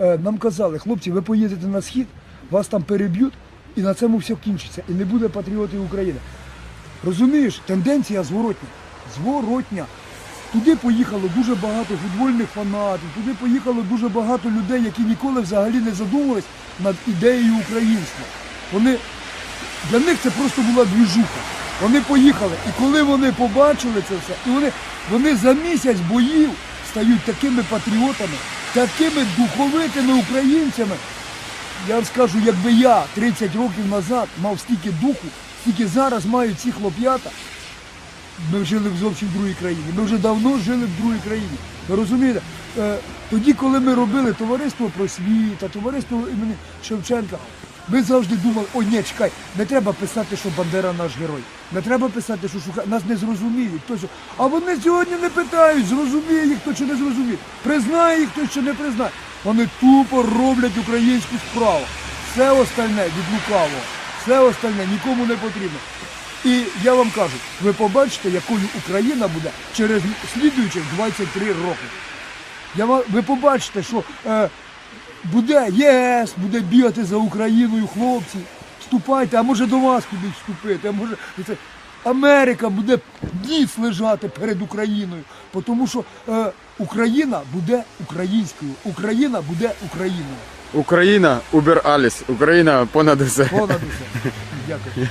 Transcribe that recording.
е, нам казали, хлопці, ви поїдете на схід, вас там переб'ють, і на цьому все кінчиться. І не буде патріотів України. Розумієш, тенденція зворотня. Зворотня. Туди поїхало дуже багато футбольних фанатів, туди поїхало дуже багато людей, які ніколи взагалі не задумувались над ідеєю українства. Вони для них це просто була двіжуха. Вони поїхали. І коли вони побачили це все, і вони, вони за місяць боїв стають такими патріотами, такими духовитими українцями. Я вам скажу, якби я 30 років назад мав стільки духу, стільки зараз мають ці хлоп'ята, ми жили в зовсім другій країні. Ми вже давно жили в другій країні. Ви розумієте? Е, тоді, коли ми робили товариство просвіта, товариство імені Шевченка, ми завжди думали, ой, ні, чекай, не треба писати, що Бандера наш герой. Не треба писати, що шука... нас не зрозуміють. Хто. А вони сьогодні не питають, зрозуміє їх хто чи не зрозуміє. Признає їх хто чи не признає. Вони тупо роблять українську справу. Все остальне від лукавого, все остальне нікому не потрібно. І я вам кажу, ви побачите, якою Україна буде через слідуючих 23 роки. Я вам, ви побачите, що е, буде ЄС, буде бігати за Україною хлопці. Вступайте, а може до вас кудись вступити, а може це. Америка буде ніц лежати перед Україною, тому що е, Україна буде українською, Україна буде Україною. Україна, Убер Аліс, Україна понад усе. Понад усе. Дякую.